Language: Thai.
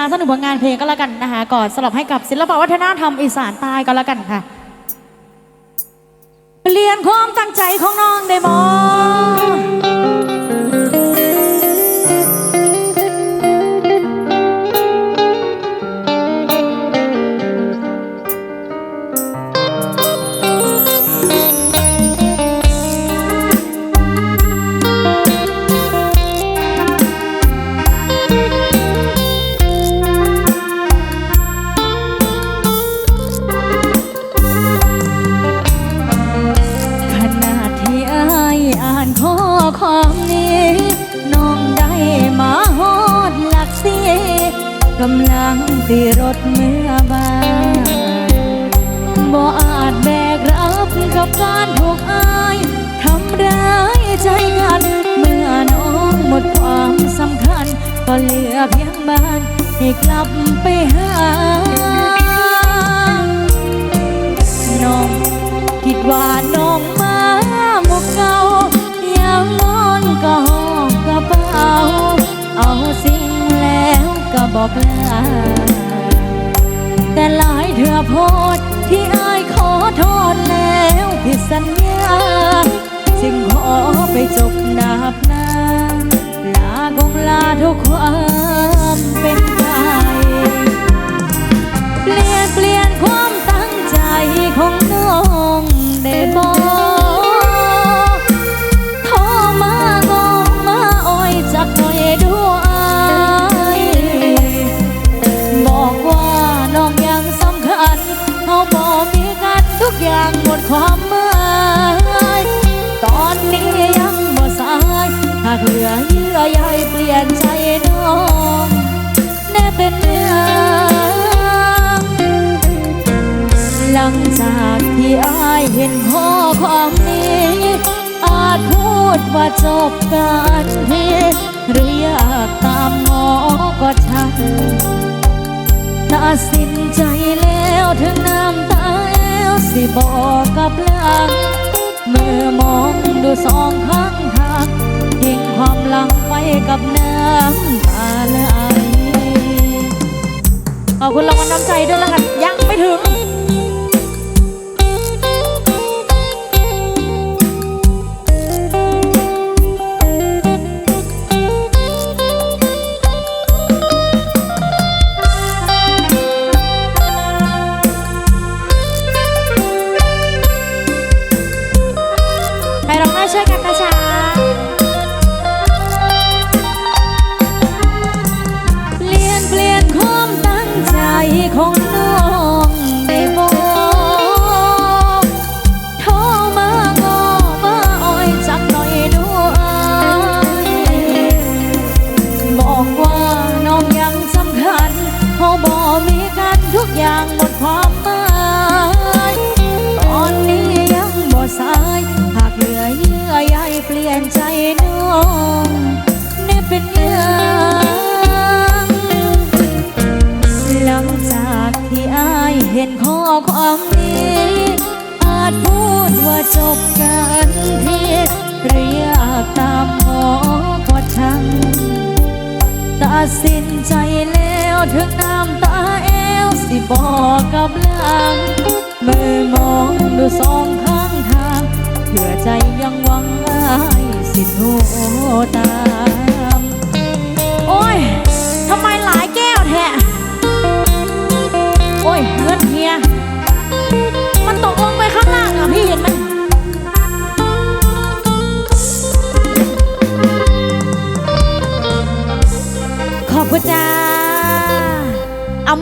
ะสักหนึ่งผลงานเพลงก็แล้วกันนะคะก่อนสำหรับให้กับศิลปวัฒนธรรมอีสานใต้ก็แล้วกันค่ะ เปลี่ยนความตั้งใจของน้อง ความนี้น้องได้มาฮอดหลักสีกำลังตีรถเมื่อบานบ่อาจแบกรับกับการถูกอายทำร้ายใจกันเมื่อน้องหมดความสำคัญ ก็เหลือเพียงบ้านให้กลับไปหา บอกลาแต่หลายเถื่อโพดที่อายขอโทษแล้วผิดสัญญา จึงขอไปจบนาบหน้าลาคงลาทุกคนากเหลือเยื่อใยเปลี่ยนใจน้องแน่เป็นเรื่อหลังจากที่อายเห็นข้อความนี้ อาจพูดว่าจบกันทีหรืออยากตามหมอก็ช่างตัดสินใจแล้วถึงน้ำตาแอวสิบอกกับหลังเมื่อมองดูสองข้างำตาไหลขอบคุณรางวัลน้ำใจด้วยละกัน จบกันทีหรืออยกตามหมอก็ช่างตัดสินใจแล้วถึงน้ำตาแอวสิบอกกับหลังมือมองดูสองข้างทางเพื่อใจยังหวังอายสิโทรตาม โอ้ยทำไมหลายแก้วแท้ ข